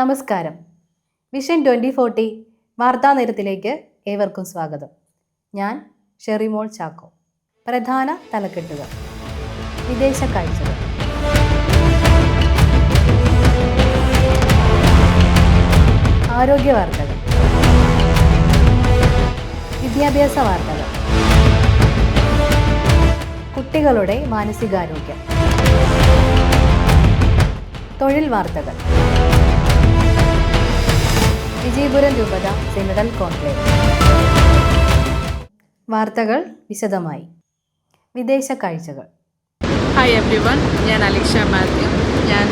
നമസ്കാരം. Vision twenty forty വാർത്താ നേരത്തിലേക്ക് ഏവർക്കും സ്വാഗതം. ഞാൻ ഷെറിമോൾ ചാക്കോ. പ്രധാന തലക്കെട്ടുകൾ. വിദേശ കാഴ്ചകൾ. ആരോഗ്യ വാർത്തകൾ. വിദ്യാഭ്യാസ വാർത്തകൾ. കുട്ടികളുടെ മാനസികാരോഗ്യം. തൊഴിൽ വാർത്തകൾ. വിജയപുരം രൂപത സെനറൽ കോൺക്ലേവ്. വാർത്തകൾ വിശദമായി. വിദേശ കാഴ്ചകൾ. ഹായ് എവ്രി വൺ ഞാൻ അലീഷ മാത്യു. ഞാൻ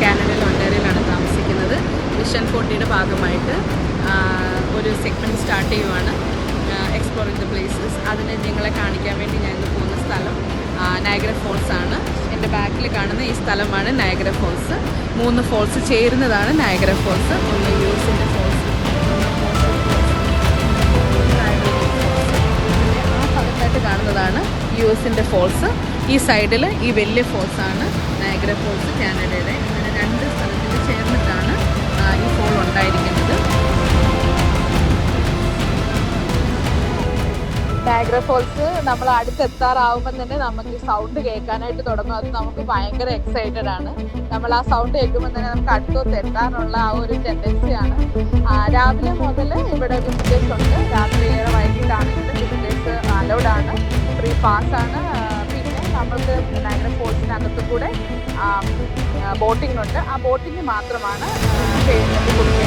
കാനഡയിൽ ഒണ്ടേറിയിലാണ് താമസിക്കുന്നത്. മിഷൻ ഫോർട്ടിയുടെ ഭാഗമായിട്ട് ഒരു സെഗ്മെന്റ് സ്റ്റാർട്ട് ചെയ്യുവാണ്. എക്സ്പ്ലോറിംഗ് ദ പ്ലേസസ് അതിന് നിങ്ങളെ കാണിക്കാൻ വേണ്ടി ഞാൻ ഇന്ന് പോകുന്ന സ്ഥലം നയഗ്ര ഫോൾസ് ആണ്. എന്റെ ബാക്കിൽ കാണുന്ന ഈ സ്ഥലമാണ് നയഗ്ര ഫോൾസ് മൂന്ന് ഫോൾസ് ചേരുന്നതാണ് നയഗ്ര ഫോൾസ് ഒന്ന് യു എസിന്റെ ഫോൾസ് ആ ഭാഗത്തായിട്ട് കാണുന്നതാണ് യു എസിന്റെ ഫോൾസ്. ഈ സൈഡിൽ ഈ വലിയ ഫോൾസാണ്. നയഗ്ര ഫോൾസ് കാനഡയുടെ. അങ്ങനെ രണ്ട് നയഗ്ര ഫോൾസ് നമ്മൾ അടുത്തെത്താറാവുമ്പോൾ തന്നെ നമുക്ക് സൗണ്ട് കേൾക്കാനായിട്ട് തുടങ്ങും. അത് നമുക്ക് ഭയങ്കര എക്സൈറ്റഡ് ആണ്. നമ്മൾ ആ സൗണ്ട് കേൾക്കുമ്പോൾ തന്നെ നമുക്ക് അടുത്തോട്ട് എത്താനുള്ള ആ ഒരു ടെൻഡൻസിയാണ് രാവിലെ മുതൽ ഇവിടെ വിസിറ്റേഴ്സ് ഉണ്ട്. രാത്രി ഏറെ വൈകിട്ടാണെങ്കിലും വിസിറ്റേഴ്സ് അലൗഡ് ആണ്. ഫ്രീ പാസ് ആണ്. പിന്നെ നമ്മൾക്ക് നയഗ്ര ഫോൾസിനകത്ത് കൂടെ ബോട്ടിംഗ് ഉണ്ട്. ആ ബോട്ടിംഗ് മാത്രമാണ് ചെയ്യുന്നത്.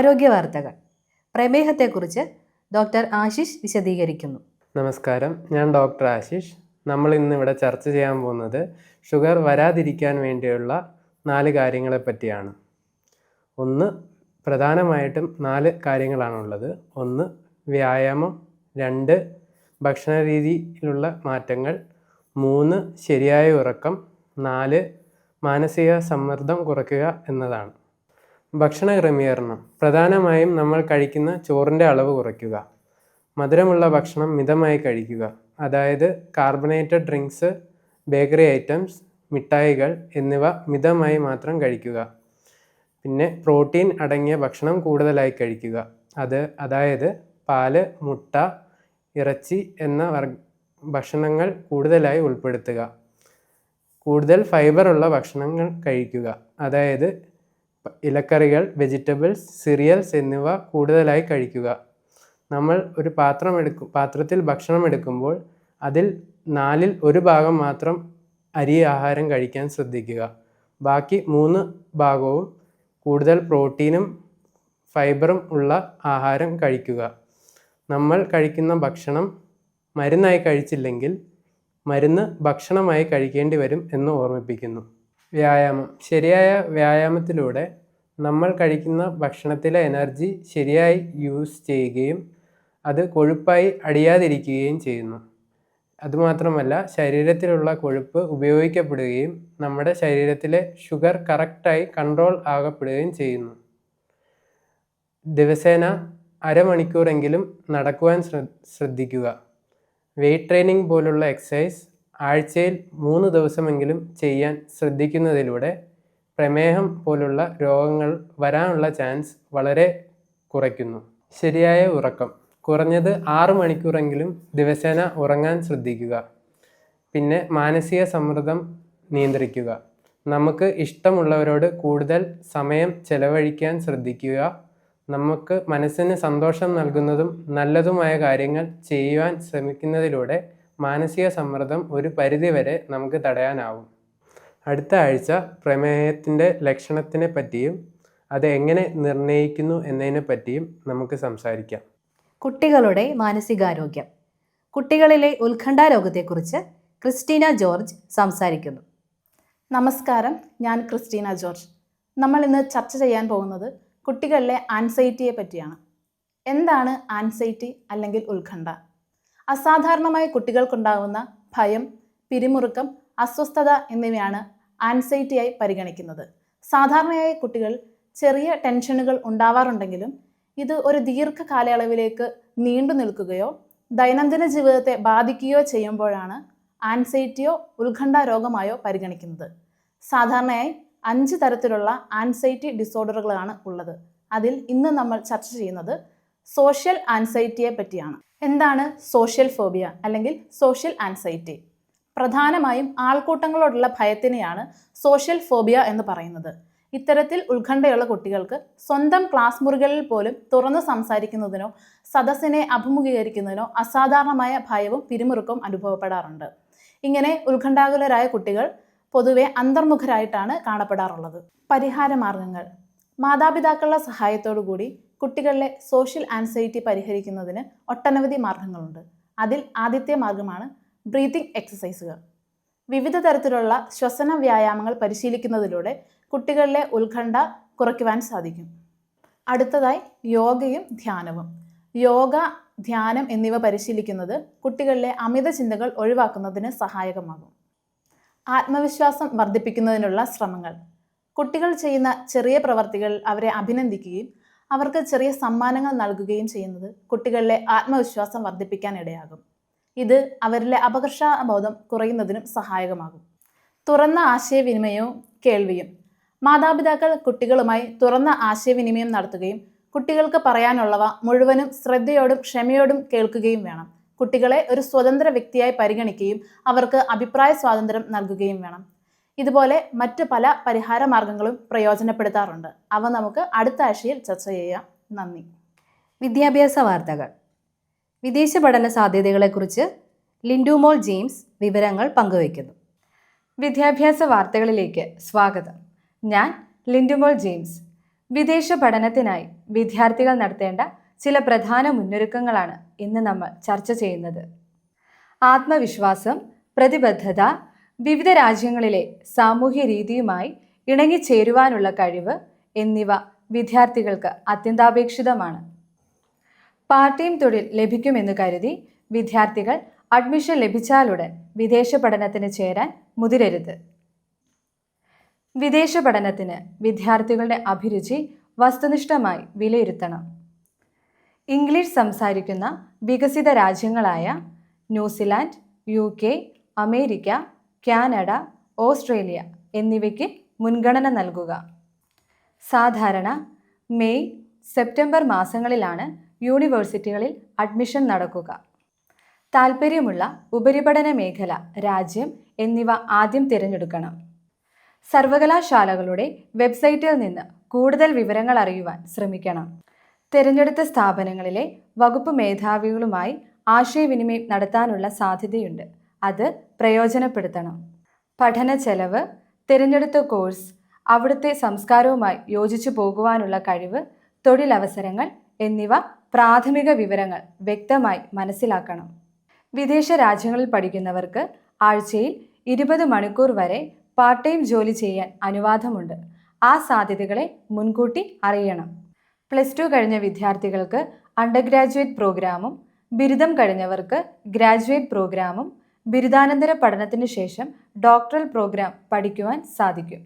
ആരോഗ്യ വാർത്തകൾ. പ്രമേഹത്തെക്കുറിച്ച് ഡോക്ടർ ആശിഷ് വിശദീകരിക്കുന്നു. നമസ്കാരം. ഞാൻ ഡോക്ടർ ആശിഷ്. നമ്മൾ ഇന്ന് ഇവിടെ ചർച്ച ചെയ്യാൻ പോകുന്നത് ഷുഗർ വരാതിരിക്കാൻ വേണ്ടിയുള്ള നാല് കാര്യങ്ങളെ പറ്റിയാണ്. ഒന്ന് പ്രധാനമായിട്ടും നാല് കാര്യങ്ങളാണുള്ളത്. ഒന്ന് വ്യായാമം. രണ്ട് ഭക്ഷണ രീതിയിലുള്ള മാറ്റങ്ങൾ. മൂന്ന് ശരിയായ ഉറക്കം. നാല് മാനസിക സമ്മർദ്ദം കുറയ്ക്കുക എന്നതാണ്. ഭക്ഷണ ക്രമീകരണം. പ്രധാനമായും നമ്മൾ കഴിക്കുന്ന ചോറിന്റെ അളവ് കുറയ്ക്കുക. മധുരമുള്ള ഭക്ഷണം മിതമായി കഴിക്കുക. അതായത് കാർബണേറ്റഡ് ഡ്രിങ്ക്സ് ബേക്കറി ഐറ്റംസ് മിഠായികൾ എന്നിവ മിതമായി മാത്രം കഴിക്കുക. പിന്നെ പ്രോട്ടീൻ അടങ്ങിയ ഭക്ഷണം കൂടുതലായി കഴിക്കുക. അത് അതായത് പാൽ മുട്ട ഇറച്ചി എന്ന ഭക്ഷണങ്ങൾ കൂടുതലായി ഉൾപ്പെടുത്തുക. കൂടുതൽ ഫൈബറുള്ള ഭക്ഷണങ്ങൾ കഴിക്കുക. അതായത് ഇലക്കറികൾ വെജിറ്റബിൾസ് സിറിയൽസ് എന്നിവ കൂടുതലായി കഴിക്കുക. നമ്മൾ ഒരു പാത്രം എടുക്കും പാത്രത്തിൽ ഭക്ഷണം എടുക്കുമ്പോൾ അതിൽ നാലിൽ ഒരു ഭാഗം മാത്രം അരി ആഹാരം കഴിക്കാൻ ശ്രദ്ധിക്കുക. ബാക്കി മൂന്ന് ഭാഗവും കൂടുതൽ പ്രോട്ടീനും ഫൈബറും ഉള്ള ആഹാരം കഴിക്കുക. നമ്മൾ കഴിക്കുന്ന ഭക്ഷണം മരുന്നായി കഴിച്ചില്ലെങ്കിൽ മരുന്ന് ഭക്ഷണമായി കഴിക്കേണ്ടി വരും എന്ന് ഓർമ്മിപ്പിക്കുന്നു. വ്യായാമം. ശരിയായ വ്യായാമത്തിലൂടെ നമ്മൾ കഴിക്കുന്ന ഭക്ഷണത്തിലെ എനർജി ശരിയായി യൂസ് ചെയ്യുകയും അത് കൊഴുപ്പായി അടിയാതിരിക്കുകയും ചെയ്യുന്നു. അതുമാത്രമല്ല ശരീരത്തിലുള്ള കൊഴുപ്പ് ഉപയോഗിക്കപ്പെടുകയും നമ്മുടെ ശരീരത്തിലെ ഷുഗർ കറക്റ്റായി കൺട്രോൾ ആകപ്പെടുകയും ചെയ്യുന്നു. ദിവസേന അരമണിക്കൂറെങ്കിലും നടക്കുവാൻ ശ്ര- ശ്രദ്ധിക്കുക. വെയ്റ്റ് ട്രെയിനിങ് പോലുള്ള എക്സസൈസ് ആഴ്ചയിൽ മൂന്ന് ദിവസമെങ്കിലും ചെയ്യാൻ ശ്രദ്ധിക്കുന്നതിലൂടെ പ്രമേഹം പോലുള്ള രോഗങ്ങൾ വരാനുള്ള ചാൻസ് വളരെ കുറയ്ക്കുന്നു. ശരിയായ ഉറക്കം. കുറഞ്ഞത് ആറ് മണിക്കൂറെങ്കിലും ദിവസേന ഉറങ്ങാൻ ശ്രദ്ധിക്കുക. പിന്നെ മാനസിക സമ്മർദ്ദം നിയന്ത്രിക്കുക. നമുക്ക് ഇഷ്ടമുള്ളവരോട് കൂടുതൽ സമയം ചെലവഴിക്കാൻ ശ്രദ്ധിക്കുക. നമുക്ക് മനസ്സിന് സന്തോഷം നൽകുന്നതും നല്ലതുമായ കാര്യങ്ങൾ ചെയ്യുവാൻ ശ്രമിക്കുന്നതിലൂടെ മാനസിക സമ്മർദ്ദം ഒരു പരിധിവരെ നമുക്ക് തടയാനാവും. അടുത്ത ആഴ്ച പ്രമേഹത്തിന്റെ ലക്ഷണത്തിനെ പറ്റിയും അത് എങ്ങനെ നിർണയിക്കുന്നു എന്നതിനെ പറ്റിയും നമുക്ക് സംസാരിക്കാം. കുട്ടികളുടെ മാനസികാരോഗ്യം. കുട്ടികളിലെ ഉത്കണ്ഠ രോഗത്തെക്കുറിച്ച് ക്രിസ്റ്റീന ജോർജ് സംസാരിക്കുന്നു. നമസ്കാരം ഞാൻ ക്രിസ്റ്റീന ജോർജ്. നമ്മൾ ഇന്ന് ചർച്ച ചെയ്യാൻ പോകുന്നത് കുട്ടികളിലെ ആൻസൈറ്റിയെ പറ്റിയാണ്. എന്താണ് ആൻസൈറ്റി അല്ലെങ്കിൽ ഉത്കണ്ഠ? അസാധാരണമായി കുട്ടികൾക്കുണ്ടാകുന്ന ഭയം പിരിമുറുക്കം അസ്വസ്ഥത എന്നിവയാണ് ആൻസൈറ്റിയായി പരിഗണിക്കുന്നത്. സാധാരണയായി കുട്ടികൾ ചെറിയ ടെൻഷനുകൾ ഉണ്ടാവാറുണ്ടെങ്കിലും ഇത് ഒരു ദീർഘ കാലയളവിലേക്ക് നീണ്ടു നിൽക്കുകയോ ദൈനംദിന ജീവിതത്തെ ബാധിക്കുകയോ ചെയ്യുമ്പോഴാണ് ആൻസൈറ്റിയോ ഉത്കണ്ഠ രോഗമായോ പരിഗണിക്കുന്നത്. സാധാരണയായി അഞ്ച് തരത്തിലുള്ള ആൻസൈറ്റി ഡിസോർഡറുകളാണ് ഉള്ളത്. അതിൽ ഇന്ന് നമ്മൾ ചർച്ച ചെയ്യുന്നത് സോഷ്യൽ ആൻസൈറ്റിയെ പറ്റിയാണ്. എന്താണ് സോഷ്യൽ ഫോബിയ അല്ലെങ്കിൽ സോഷ്യൽ ആൻസൈറ്റി പ്രധാനമായും ആൾക്കൂട്ടങ്ങളോടുള്ള ഭയത്തിനെയാണ് സോഷ്യൽ ഫോബിയ എന്ന് പറയുന്നത്. ഇത്തരത്തിൽ ഉത്കണ്ഠയുള്ള കുട്ടികൾക്ക് സ്വന്തം ക്ലാസ് മുറികളിൽ പോലും തുറന്ന് സംസാരിക്കുന്നതിനോ സദസ്സിനെ അഭിമുഖീകരിക്കുന്നതിനോ അസാധാരണമായ ഭയവും പിരിമുറുക്കവും അനുഭവപ്പെടാറുണ്ട്. ഇങ്ങനെ ഉത്കണ്ഠാകുലരായ കുട്ടികൾ പൊതുവെ അന്തർമുഖരായിട്ടാണ് കാണപ്പെടാറുള്ളത്. പരിഹാര മാർഗങ്ങൾ. മാതാപിതാക്കളുടെ സഹായത്തോടു കൂടി കുട്ടികളിലെ സോഷ്യൽ ആൻസൈറ്റി പരിഹരിക്കുന്നതിന് ഒട്ടനവധി മാർഗങ്ങളുണ്ട്. അതിൽ ആദ്യത്തെ മാർഗമാണ് ബ്രീതിങ് എക്സസൈസുകൾ വിവിധ തരത്തിലുള്ള ശ്വസന വ്യായാമങ്ങൾ പരിശീലിക്കുന്നതിലൂടെ കുട്ടികളിലെ ഉത്കണ്ഠ കുറയ്ക്കുവാൻ സാധിക്കും. അടുത്തതായി യോഗയും ധ്യാനവും. യോഗ ധ്യാനം എന്നിവ പരിശീലിക്കുന്നത് കുട്ടികളിലെ അമിത ചിന്തകൾ ഒഴിവാക്കുന്നതിന് സഹായകമാകും. ആത്മവിശ്വാസം വർദ്ധിപ്പിക്കുന്നതിനുള്ള ശ്രമങ്ങൾ. കുട്ടികൾ ചെയ്യുന്ന ചെറിയ പ്രവർത്തികൾ അവരെ അഭിനന്ദിക്കുകയും അവർക്ക് ചെറിയ സമ്മാനങ്ങൾ നൽകുകയും ചെയ്യുന്നത് കുട്ടികളിലെ ആത്മവിശ്വാസം വർദ്ധിപ്പിക്കാൻ ഇടയാകും. ഇത് അവരിലെ അപകർഷബോധം കുറയുന്നതിനും സഹായകമാകും. തുറന്ന ആശയവിനിമയവും കേൾവിയും. മാതാപിതാക്കൾ കുട്ടികളുമായി തുറന്ന ആശയവിനിമയം നടത്തുകയും കുട്ടികൾക്ക് പറയാനുള്ളവ മുഴുവനും ശ്രദ്ധയോടും ക്ഷമയോടും കേൾക്കുകയും വേണം. കുട്ടികളെ ഒരു സ്വതന്ത്ര വ്യക്തിയായി പരിഗണിക്കുകയും അവർക്ക് അഭിപ്രായ സ്വാതന്ത്ര്യം നൽകുകയും വേണം. ഇതുപോലെ മറ്റ് പല പരിഹാര മാർഗങ്ങളും പ്രയോജനപ്പെടുത്താറുണ്ട്. അവ നമുക്ക് അടുത്ത ആഴ്ചയിൽ ചർച്ച ചെയ്യാം. നന്ദി. വിദ്യാഭ്യാസ വാർത്തകൾ. വിദേശ പഠന സാധ്യതകളെക്കുറിച്ച് ലിൻഡുമോൾ ജെയിംസ് വിവരങ്ങൾ പങ്കുവയ്ക്കുന്നു. വിദ്യാഭ്യാസ വാർത്തകളിലേക്ക് സ്വാഗതം. ഞാൻ ലിൻഡുമോൾ ജെയിംസ്. വിദേശ പഠനത്തിനായി വിദ്യാർത്ഥികൾ നടത്തേണ്ട ചില പ്രധാന മുന്നൊരുക്കങ്ങളാണ് ഇന്ന് നമ്മൾ ചർച്ച ചെയ്യുന്നത്. ആത്മവിശ്വാസം പ്രതിബദ്ധത വിവിധ രാജ്യങ്ങളിലെ സാമൂഹ്യ രീതിയുമായി ഇണങ്ങിച്ചേരുവാനുള്ള കഴിവ് എന്നിവ വിദ്യാർത്ഥികൾക്ക് അത്യന്താപേക്ഷിതമാണ്. പാർട്ട് ടൈം തൊഴിൽ ലഭിക്കുമെന്ന് കരുതി വിദ്യാർത്ഥികൾ അഡ്മിഷൻ ലഭിച്ചാലുടൻ വിദേശ പഠനത്തിന് ചേരാൻ മുതിരരുത്. വിദേശ പഠനത്തിന് വിദ്യാർത്ഥികളുടെ അഭിരുചി വസ്തുനിഷ്ഠമായി വിലയിരുത്തണം. ഇംഗ്ലീഷ് സംസാരിക്കുന്ന വികസിത രാജ്യങ്ങളായ New Zealand U America Canada Australia എന്നിവയ്ക്ക് മുൻഗണന നൽകുക. സാധാരണ മെയ് സെപ്റ്റംബർ മാസങ്ങളിലാണ് യൂണിവേഴ്സിറ്റികളിൽ അഡ്മിഷൻ നടക്കുക. താൽപ്പര്യമുള്ള ഉപരിപഠന മേഖല രാജ്യം എന്നിവ ആദ്യം തിരഞ്ഞെടുക്കണം. സർവകലാശാലകളുടെ വെബ്സൈറ്റിൽ നിന്ന് കൂടുതൽ വിവരങ്ങൾ അറിയുവാൻ ശ്രമിക്കണം. തിരഞ്ഞെടുത്ത സ്ഥാപനങ്ങളിലെ വകുപ്പ് മേധാവികളുമായി ആശയവിനിമയം നടത്താനുള്ള സാധ്യതയുണ്ട്. അത് പ്രയോജനപ്പെടുത്തണം. പഠന ചെലവ് തിരഞ്ഞെടുത്ത കോഴ്സ് അവിടുത്തെ സംസ്കാരവുമായി യോജിച്ചു പോകുവാനുള്ള കഴിവ് തൊഴിലവസരങ്ങൾ എന്നിവ പ്രാഥമിക വിവരങ്ങൾ വ്യക്തമായി മനസ്സിലാക്കണം. വിദേശ രാജ്യങ്ങളിൽ പഠിക്കുന്നവർക്ക് ആഴ്ചയിൽ ഇരുപത് മണിക്കൂർ വരെ പാർട്ട് ടൈം ജോലി ചെയ്യാൻ അനുവാദമുണ്ട്. ആ സാധ്യതകളെ മുൻകൂട്ടി അറിയണം. പ്ലസ് ടു കഴിഞ്ഞ വിദ്യാർത്ഥികൾക്ക് അണ്ടർ ഗ്രാജുവേറ്റ് പ്രോഗ്രാമും ബിരുദം കഴിഞ്ഞവർക്ക് ഗ്രാജുവേറ്റ് പ്രോഗ്രാമും ബിരുദാനന്തര പഠനത്തിന് ശേഷം ഡോക്ടറൽ പ്രോഗ്രാം പഠിക്കുവാൻ സാധിക്കും.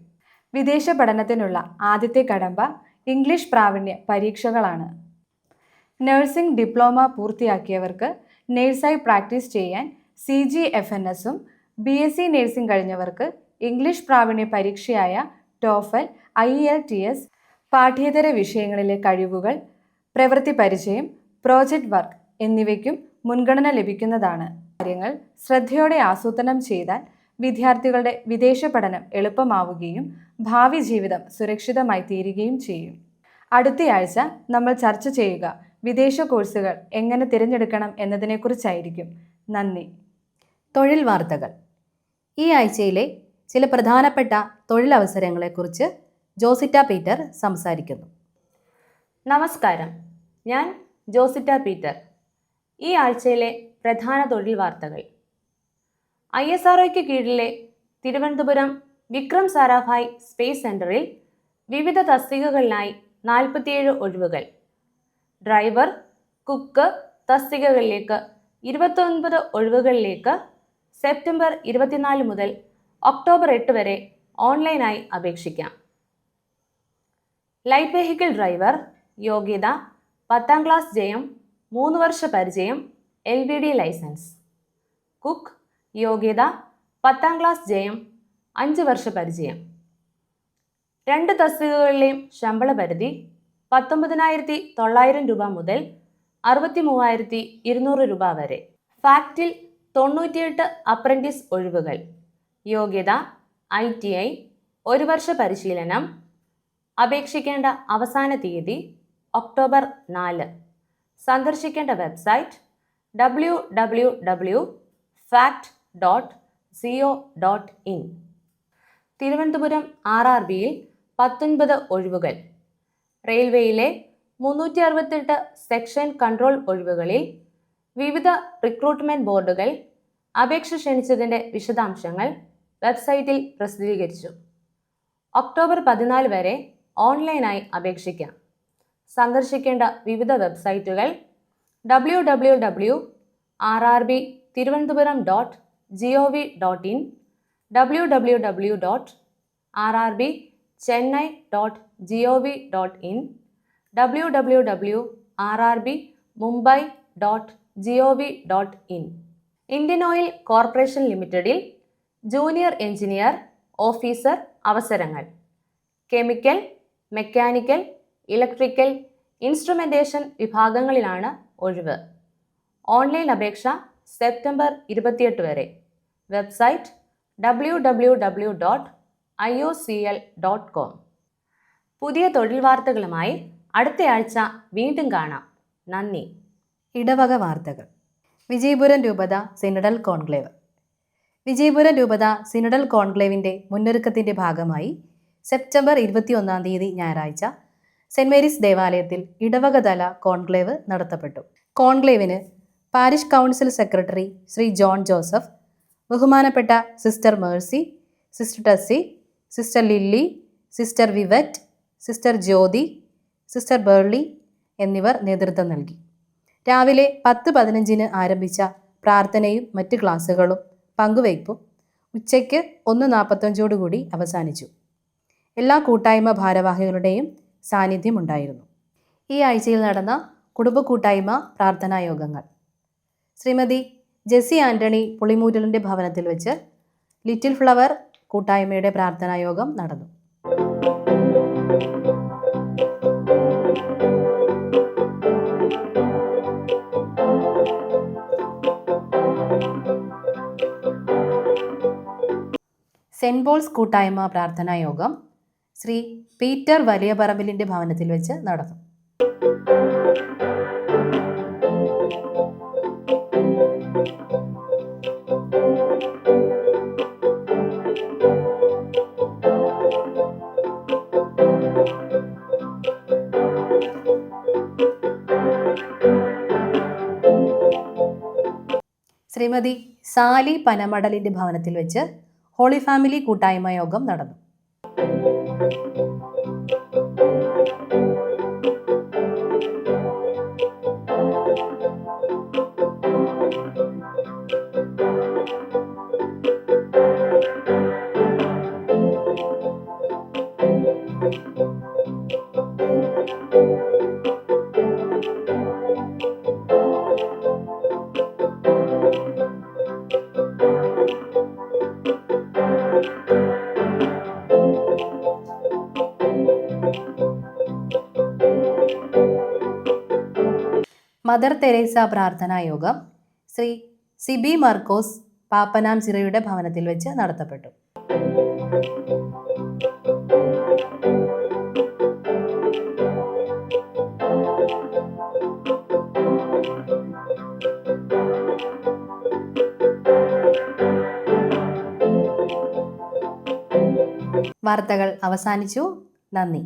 വിദേശ പഠനത്തിനുള്ള ആദ്യത്തെ കടമ്പ ഇംഗ്ലീഷ് പ്രാവീണ്യ പരീക്ഷകളാണ്. നഴ്സിംഗ് ഡിപ്ലോമ പൂർത്തിയാക്കിയവർക്ക് നേഴ്സായി പ്രാക്ടീസ് ചെയ്യാൻ സി ജി എഫ് എൻ എസും ബി എസ് സി നേഴ്സിംഗ് കഴിഞ്ഞവർക്ക് ഇംഗ്ലീഷ് പ്രാവീണ്യ പരീക്ഷയായ TOEFL I L T S പാഠ്യേതര വിഷയങ്ങളിലെ കഴിവുകൾ പ്രവൃത്തി പരിചയം പ്രോജക്റ്റ് വർക്ക് എന്നിവയ്ക്കും മുൻഗണന ലഭിക്കുന്നതാണ്. കാര്യങ്ങൾ ശ്രദ്ധയോടെ ആസൂത്രണം ചെയ്താൽ വിദ്യാർത്ഥികളുടെ വിദേശ പഠനം എളുപ്പമാവുകയും ഭാവി ജീവിതം സുരക്ഷിതമായി തീരുകയും ചെയ്യും. അടുത്തയാഴ്ച നമ്മൾ ചർച്ച ചെയ്യുക വിദേശ കോഴ്സുകൾ എങ്ങനെ തിരഞ്ഞെടുക്കണം എന്നതിനെക്കുറിച്ചായിരിക്കും. നന്ദി. തൊഴിൽ വാർത്തകൾ. ഈ ആഴ്ചയിലെ ചില പ്രധാനപ്പെട്ട തൊഴിലവസരങ്ങളെക്കുറിച്ച് ജോസിറ്റ പീറ്റർ സംസാരിക്കുന്നു. നമസ്കാരം. ഞാൻ ജോസിറ്റ പീറ്റർ. ഈ ആഴ്ചയിലെ പ്രധാന തൊഴിൽ വാർത്തകൾ ഐ എസ് ആർ കീഴിലെ തിരുവനന്തപുരം വിക്രം സാരാഭായ് സ്പേസ് സെന്ററിൽ വിവിധ തസ്തികകളിലായി നാൽപ്പത്തിയേഴ് ഒഴിവുകൾ. ഡ്രൈവർ കുക്ക് തസ്തികകളിലേക്ക് ഇരുപത്തൊൻപത് ഒഴിവുകളിലേക്ക് സെപ്റ്റംബർ ഇരുപത്തിനാല് മുതൽ ഒക്ടോബർ എട്ട് വരെ ഓൺലൈനായി അപേക്ഷിക്കാം. ലൈറ്റ് വെഹിക്കിൾ ഡ്രൈവർ യോഗ്യത പത്താം ക്ലാസ് ജയം മൂന്ന് വർഷ പരിചയം L V D licence cook യോഗ്യത പത്താം ക്ലാസ് ജയം അഞ്ച് വർഷ പരിചയം. രണ്ട് തസ്തികകളിലെയും ശമ്പള പരിധി പത്തൊമ്പതിനായിരത്തി തൊള്ളായിരം രൂപ മുതൽ അറുപത്തി മൂവായിരത്തി ഇരുന്നൂറ് രൂപ വരെ. ഫാക്റ്റിൽ തൊണ്ണൂറ്റിയെട്ട് അപ്രന്റീസ് ഒഴിവുകൾ. യോഗ്യത ഐ ടി ഐ ഒരു വർഷ പരിശീലനം. അപേക്ഷിക്കേണ്ട അവസാന തീയതി ഒക്ടോബർ നാല്. സന്ദർശിക്കേണ്ട website W W W fact dot co dot in Thiruvananthapuram R R ബിയിൽ പത്തൊൻപത് ഒഴിവുകൾ. റെയിൽവേയിലെ മുന്നൂറ്റി അറുപത്തെട്ട് സെക്ഷൻ കൺട്രോൾ ഒഴിവുകളിൽ വിവിധ റിക്രൂട്ട്മെന്റ് ബോർഡുകൾ അപേക്ഷ ക്ഷണിച്ചതിന്റെ വിശദാംശങ്ങൾ വെബ്സൈറ്റിൽ പ്രസിദ്ധീകരിച്ചു. ഒക്ടോബർ പതിനാല് വരെ ഓൺലൈനായി അപേക്ഷിക്കാം. സന്ദർശിക്കേണ്ട വിവിധ വെബ്സൈറ്റുകൾ W W W R R B Thiruvananthapuram dot G O V dot in W W W dot R R B Chennai dot G O V dot in W W W R R B Mumbai dot G O V dot in Indian oil corporation ലിമിറ്റഡിൽ junior engineer officer അവസരങ്ങൾ. Chemical mechanical electrical instrumentation വിഭാഗങ്ങളിലാണ് ഒഴിവ്. Online അപേക്ഷ September ഇരുപത്തിയെട്ട് വരെ. Website W W W dot I O C L dot com. പുതിയ തൊഴിൽ വാർത്തകളുമായി അടുത്തയാഴ്ച വീണ്ടും കാണാം. നന്ദി. ഇടവക വാർത്തകൾ. വിജയപുരം രൂപത സിനഡൽ കോൺക്ലേവ്. വിജയപുരം രൂപത സിനഡൽ കോൺക്ലേവിന്റെ മുന്നൊരുക്കത്തിന്റെ ഭാഗമായി സെപ്റ്റംബർ ഇരുപത്തിയൊന്നാം തീയതി ഞായറാഴ്ച സെന്റ് മേരീസ് ദേവാലയത്തിൽ ഇടവകതല കോൺക്ലേവ് നടത്തപ്പെട്ടു. കോൺക്ലേവിന് parish council secretary Shri John Joseph ബഹുമാനപ്പെട്ട sister Mercy sister Tessy sister Lily sister Vivat sister Jyothi sister Berly എന്നിവർ നേതൃത്വം നൽകി. രാവിലെ പത്ത് പതിനഞ്ചിന് ആരംഭിച്ച പ്രാർത്ഥനയും മറ്റ് ക്ലാസ്സുകളും പങ്കുവയ്പും ഉച്ചയ്ക്ക് ഒന്ന് നാൽപ്പത്തഞ്ചോടുകൂടി അവസാനിച്ചു. എല്ലാ കൂട്ടായ്മ ഭാരവാഹികളുടെയും സാന്നിധ്യമുണ്ടായിരുന്നു. ഈ ആഴ്ചയിൽ നടന്ന കുടുംബ കൂട്ടായ്മ പ്രാർത്ഥനാ യോഗങ്ങൾ. ശ്രീമതി ജെസ്സി ആന്റണി പുളിമൂരലിന്റെ ഭവനത്തിൽ വെച്ച് ലിറ്റിൽ ഫ്ലവർ കൂട്ടായ്മയുടെ പ്രാർത്ഥനാ യോഗം നടന്നു. സെന്റ് പോൾസ് കൂട്ടായ്മ പ്രാർത്ഥനാ യോഗം ശ്രീ പീറ്റർ വലിയ പറമ്പിലിന്റെ ഭവനത്തിൽ വെച്ച് നടന്നു. ശ്രീമതി സാലി പനമടലിന്റെ ഭവനത്തിൽ വെച്ച് ഹോളി ഫാമിലി കൂട്ടായ്മ യോഗം നടന്നു. മദർ തെരേസ പ്രാർത്ഥനാ യോഗം ശ്രീ സിബി മർക്കോസ് പാപ്പനാം ചിറയുടെ ഭവനത്തിൽ വെച്ച് നടത്തപ്പെട്ടു. വാർത്തകൾ അവസാനിച്ചു. നന്ദി.